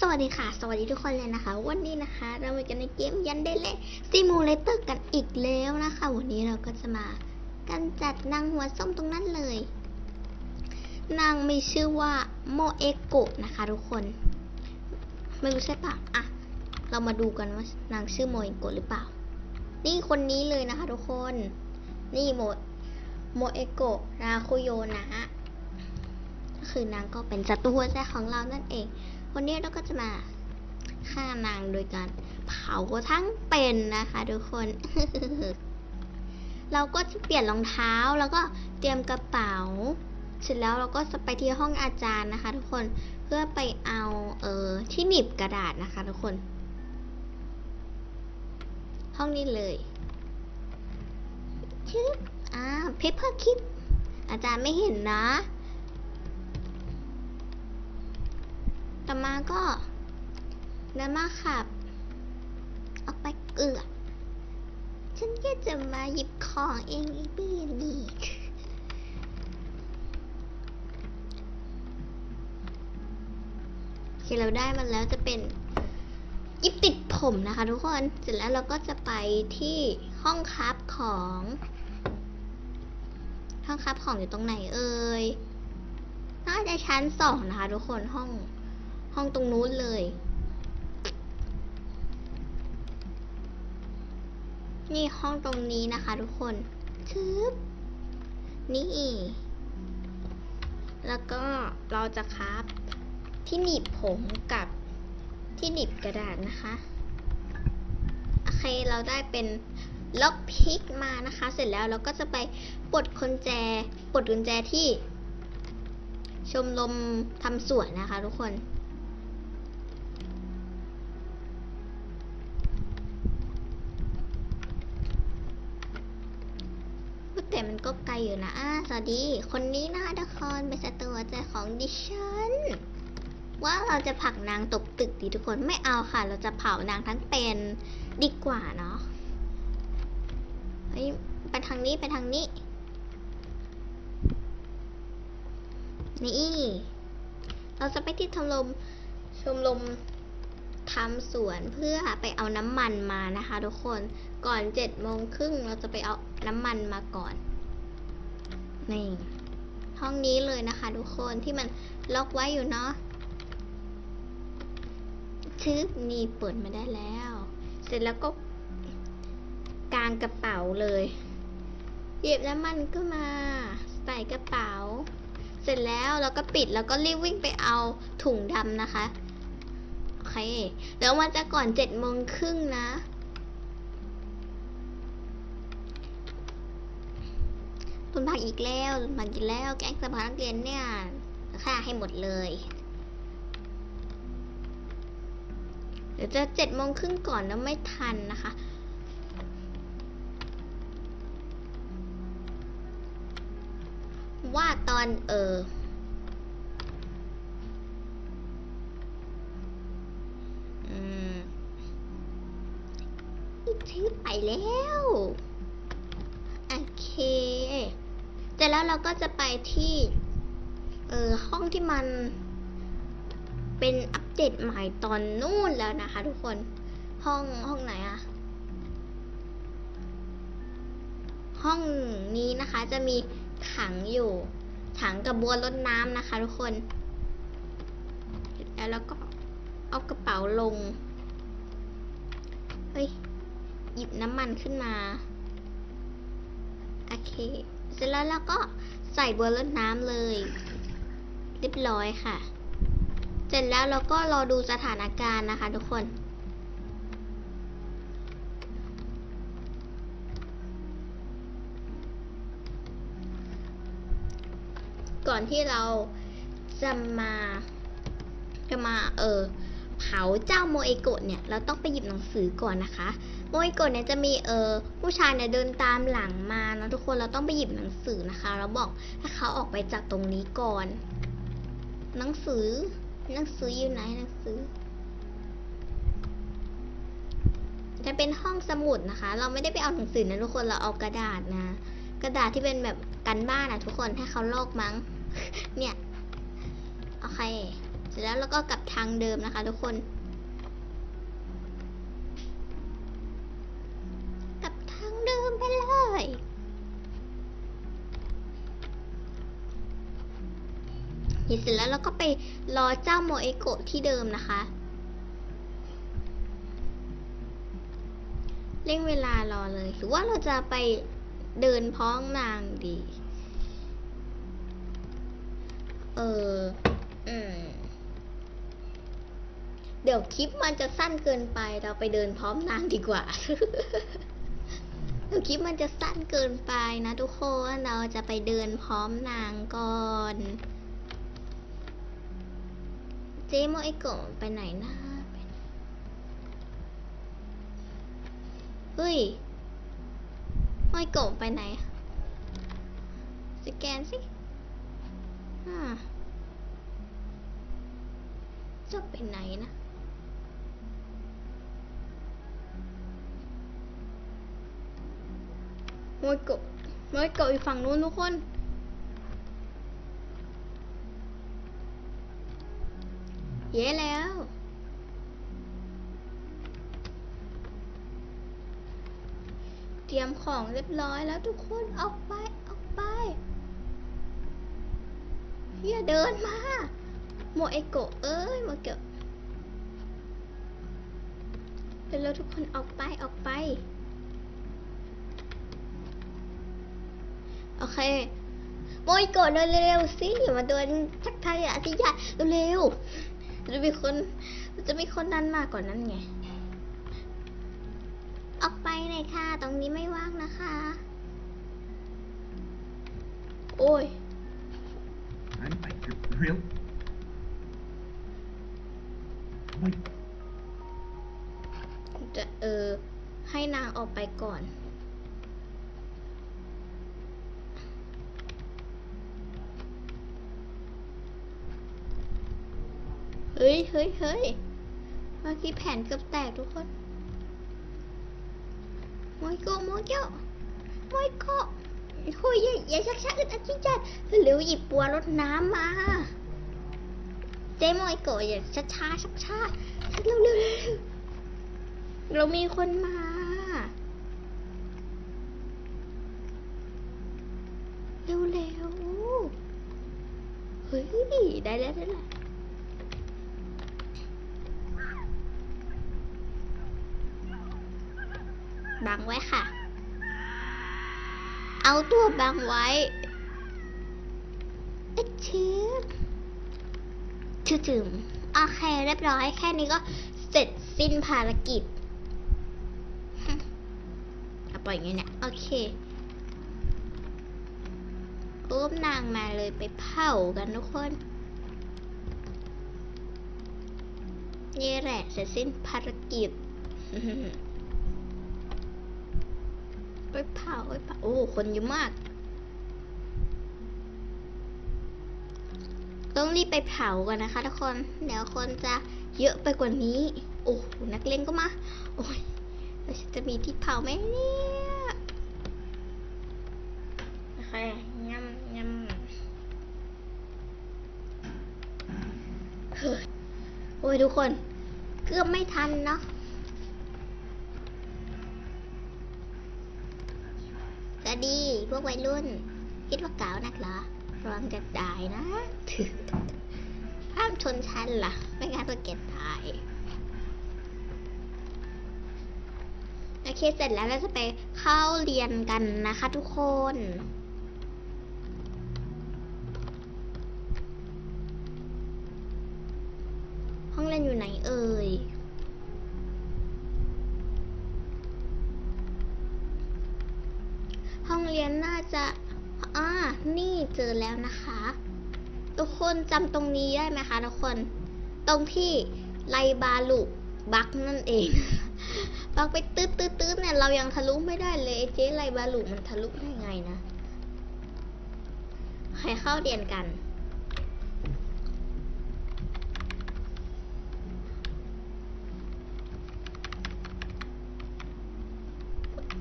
สวัสดีค่ะ สวัสดีทุกคนเลยนะคะ วันนี้นะคะ เรามากันในเกมยันเดเล่ซิมูเลเตอร์กันอีกแล้วนะคะ วันนี้เราก็จะมากันจัดนางหัวส้มตรงนั้นเลย นางมีชื่อว่าโมเอโกะนะคะ ทุกคน ไม่รู้ใช่ปะอะ เรามาดูกันว่านางชื่อโมเอโกะหรือเปล่า นี่คนนี้เลยนะคะ ทุกคน นี่โมโมเอโกะราคุโยนะ ก็คือนางก็เป็นศัตรูหัวใจของเรานั่นเอง วันนี้เราก็จะมาฆ่านางโดยการเผาทั้งเป็นนะคะทุกคน เราก็จะเปลี่ยนรองเท้าแล้วก็เตรียมกระเป๋า เสร็จแล้วเราก็จะไปที่ห้องอาจารย์นะคะ ทุกคนเพื่อไปเอาเออที่หนีบกระดาษนะคะ ทุกคน ห้องนี้เลยชึบอ่าเพเปอร์คิดอาจารย์ไม่เห็นนะ ต่อมาก็เดินมาขับ ออกไปเกือบฉันแค่จะมาหยิบของเองอ้เบี้ยนี่โอเคเราได้มันแล้วจะเป็นยิบติดผมนะคะทุกคน เสร็จแล้วเราก็จะไปที่ห้องคับของ ห้องคับของอยู่ตรงไหนเอ่ยน่าจะชั้นสองนะคะทุกคนห้อง ห้องตรงนู้นเลย นี่ห้องตรงนี้นะคะทุกคนชึบนี่ แล้วก็เราจะคับที่หนีบผมกับที่หนีบกระดาษนะคะ โอเคเราได้เป็นล็อกพิกมานะคะ เสร็จแล้วเราก็จะไปปลดกุญแจปลดกุญแจที่ชมรมทำสวนนะคะทุกคน แต่มันก็ไกล อยู่นะอ่าสวัสดี คนนี้นะคะทุกคนเป็นศัตรูหัวใจของดิฉัน ว่าเราจะผักนางตกตึกดีทุกคนไม่เอาค่ะ เราจะเผานางทั้งเป็นดีกว่าเนาะเฮ้ยไปทางนี้ไปทางนี้ นี่ เราจะไปที่ชมรมชมรมทำสวนเพื่อไปเอาน้ำมันมานะคะทุกคนก่อนเจ็ดโมงครึ่งเราจะไปเอาน้ำมันมาก่อน นี่ห้องนี้เลยนะคะ ทุกคนที่มันล็อกไว้อยู่เนาะชึบนี่เปิดมาได้แล้ว เสร็จแล้วก็กางกระเป๋าเลยหยิบน้ำมันก็มา ใส่กระเป๋า เสร็จแล้วเราก็ปิดแล้วก็รีบวิ่งไปเอาถุงดำนะคะโอเคแล้วมันจะก่อนเจ็ดโมงครึ่งนะ ตุนผักอีกแล้วตุนผักอีกแล้ว แก๊งสภานักเรียนเนี่ยฆ่าให้หมดเลยเดี๋ยวจะเจ็ดโมงครึ่งก่อนแล้วไม่ทันนะคะ ว่าตอนเอออืมชื่อไปแล้ว โอเค แต่แล้วเราก็จะไปที่เออห้องที่มันเป็นอัปเดตใหม่ตอนนู่นแล้วนะคะ ทุกคนห้องห้องไหนอะห้องนี้นะคะจะมีถังอยู่ ถังกับบัวรดน้ำนะคะ ทุกคน แล้วเราก็เอากระเป๋าลง เฮ้ย หยิบน้ำมันขึ้นมา โอเค เสร็จแล้วเราก็ใส่บัวรดน้ำเลย เรียบร้อยค่ะ เสร็จแล้วเราก็รอดูสถานการณ์นะคะทุกคนก่อนที่เราจะมาจะมาเออเผาเจ้าโมเอโกะเนี่ย เราต้องไปหยิบหนังสือก่อนนะคะ โมเอโกะเนี่ยจะมีเออผู้ชายเนี่ยเดินตามหลังมาเนะทุกคนเราต้องไปหยิบหนังสือนะคะแล้วบอกให้เขาออกไปจากตรงนี้ก่อน หนังสือ หนังสืออยู่ไหนหนังสือ จะเป็นห้องสมุดนะคะ เราไม่ได้ไปเอาหนังสือนะทุกคนเราเอากระดาษนะ กระดาษที่เป็นแบบกันบ้านอะทุกคนให้เขาลอกมั้ง เนี่ยโอเคเสร็จแล้วเราก็กลับทางเดิมนะคะ ทุกคน เสร็จแล้วเราก็ไปรอเจ้าโมเอโกะที่เดิมนะคะ เร่งเวลารอเลยหรือว่าเราจะไปเดินพ้องนางดี เอออืมเดี๋ยวคลิปมันจะสั้นเกินไป เราไปเดินพร้อมนางดีกว่า เดี๋ยวคลิปมันจะสั้นเกินไปนะทุกคน เราจะไปเดินพร้อมนางก่อน จโมเอโกะไปไหนนะไปไหนเฮ้ยโมเอโกะไปไหน สแกนสิอ่าจะไปไหนนะโมยโกะโมยโกะอยู่ฝั่งนู้นทุกคน เย้แล้ว เตรียมของเรียบร้อยแล้วทุกคนออกไปออกไปอย่าเดินมาโมเอโกเอ้ยโมเกะเร็วทุกคนออกไปออกไป โอเคโมเอโกะเดินเร็วๆสิอย่ามาเดินทักทายอาทิยาเร็วๆ จะมีคนจะมีคนนั้นมากกว่านั้นไง ออกไปหน่อยค่ะ ตรงนี้ไม่ว่างนะคะ โอ้ย I'm like you're real. Wait, จะเออ ให้นางออกไปก่อน ฮ้ยเฮ้ยเฮ้ยเมื่อกี้แผ่นเกือบแตกทุกคนโมยโกะโมยโกะโมยโกโอ้ยอย่าอย่าชักช้าอึดอัดจิจัดเร็วหยิบปัวรดน้ำมาเจ๊โมยโกอย่าช้าช้าชักช้าเร็วเร็วเร็วเรามีคนมาเร็วเร็วเฮ้ยได้แล้วได้แล้ว บังไว้ค่ะ เอาตัวบังไว้เอ๊ะเชื้อชื่อจึมโอเคเรียบร้อย แค่นี้ก็เสร็จสิ้นภารกิจเอาปล่อยอย่างนี้เนี่ย โอเคอุ้มนางมาเลยไปเผากันทุกคน นี่แหละเสร็จสิ้นภารกิจ ไปเผาไปเผาโอ้คนเยอะมาก ต้องรีบไปเผากันนะคะทุกคนเดี๋ยวคนจะเยอะไปกว่านี้ โอ้โหนักเล่นก็มา โอ้ยแล้วฉันจะมีที่เผาไหมเนี่ยโอเคยำยำเฮ้ยโอ้ยทุกคน เกือบไม่ทันเนาะ สวัส ดี พวกวัยรุ่น คิดว่าเก๋านักเหรอระวังจะตายนะห้ามชนชั้นล่ะ ไม่งั้นก็เก็บตายโอเคเสร็จแล้วเราจะไปเข้าเรียนกันนะคะทุกคนห้องเรียนอยู่ไหนเอ่ย ห้องเรียนน่า จะอ่านี่เจอแล้วนะคะ ทุกคนจำตรงนี้ได้ไหมคะทุกคน ตรงที่ไลบาลุบักนั่นเองบักไปตืดตืดตืดเนี่ยเรายังทะลุไม่ได้เลยเจ๊ไลบาลุมันทะลุได้ไงนะใครเข้าเรียนกัน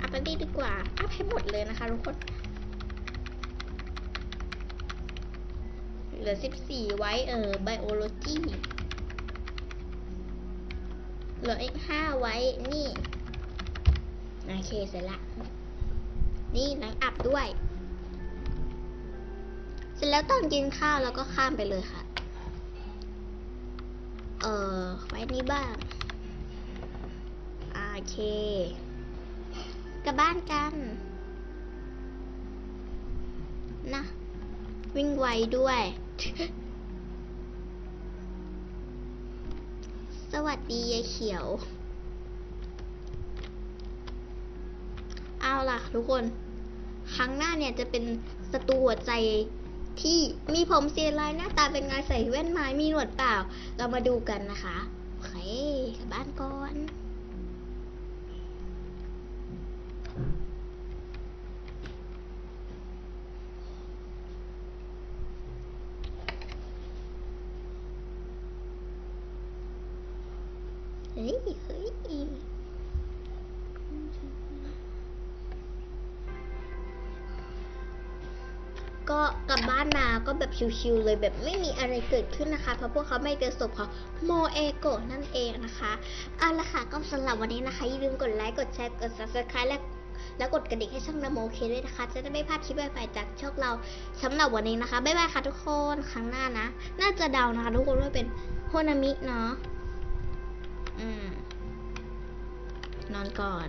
อัพไปดีดีกว่าอัพให้หมดเลยนะคะทุกคน เหลือสิบสี่ไว้เออไบโอโลจีเหลืออีกห้าไว้นี่ โอเค เสร็จละ นี่น้ำอับด้วย เสร็จแล้วตอนกินข้าวเราก็ข้ามไปเลยค่ะ เออไว้นี่บ้าง โอเค กลับบ้านกันนะวิ่งไวด้วย สวัสดียายเขียว เอาล่ะ ทุกคน ครั้งหน้าเนี่ยจะเป็นสตูหัวใจที่มีผมเซียนลายหน้าตาเป็นไงใส่แว่นไม้มีหนวดเปล่า เรามาดูกันนะคะ โอเคกลับบ้านก่อน ยเฮ้ยก็กลับบ้านมาก็แบบชิวๆเลยแบบไม่มีอะไรเกิดขึ้นนะคะ เพราะพวกเขาไม่เจอศพของโมเอโกะนั่นเองนะคะเอาละค่ะก็สำหรับวันนี้นะคะอย่าลืมกดไลค์กดแชร์กด subscribe และแล้วกดกระดิ่งให้ช่องนโมเคด้วยนะคะ จะได้ไม่พลาดคลิปใหม่ๆจากช่องเราสำหรับวันนี้นะคะบ๊ายบายค่ะทุกคนครั้งหน้านะ น่าจะเดานะคะ ทุกคนว่าเป็นโฮนามิเนาะ นอนก่อน